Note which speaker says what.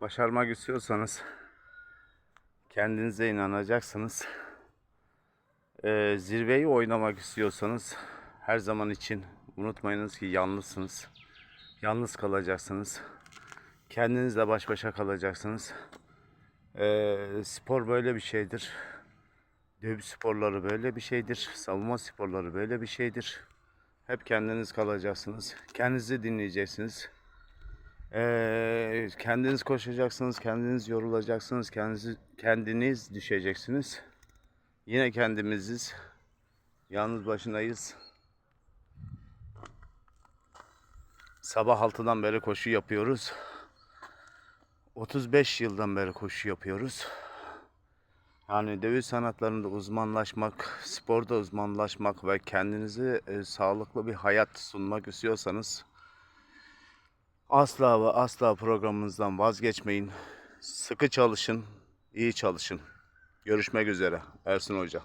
Speaker 1: başarmak istiyorsanız kendinize inanacaksınız. Ee, zirveyi oynamak istiyorsanız her zaman için unutmayınız ki yalnızsınız. Yalnız kalacaksınız. Kendinizle baş başa kalacaksınız. Ee, spor böyle bir şeydir. Dövüş sporları böyle bir şeydir. Savunma sporları böyle bir şeydir. Hep kendiniz kalacaksınız. Kendinizi dinleyeceksiniz. Kendiniz koşacaksınız, kendiniz yorulacaksınız, kendiniz, kendiniz düşeceksiniz. Yine kendimiziz. Yalnız başındayız. Sabah 6'dan beri koşu yapıyoruz. 35 yıldan beri koşu yapıyoruz. Yani dövüş sanatlarında uzmanlaşmak, sporda uzmanlaşmak ve kendinize e, sağlıklı bir hayat sunmak istiyorsanız asla ve asla programımızdan vazgeçmeyin. Sıkı çalışın, iyi çalışın. Görüşmek üzere Ersin Hoca.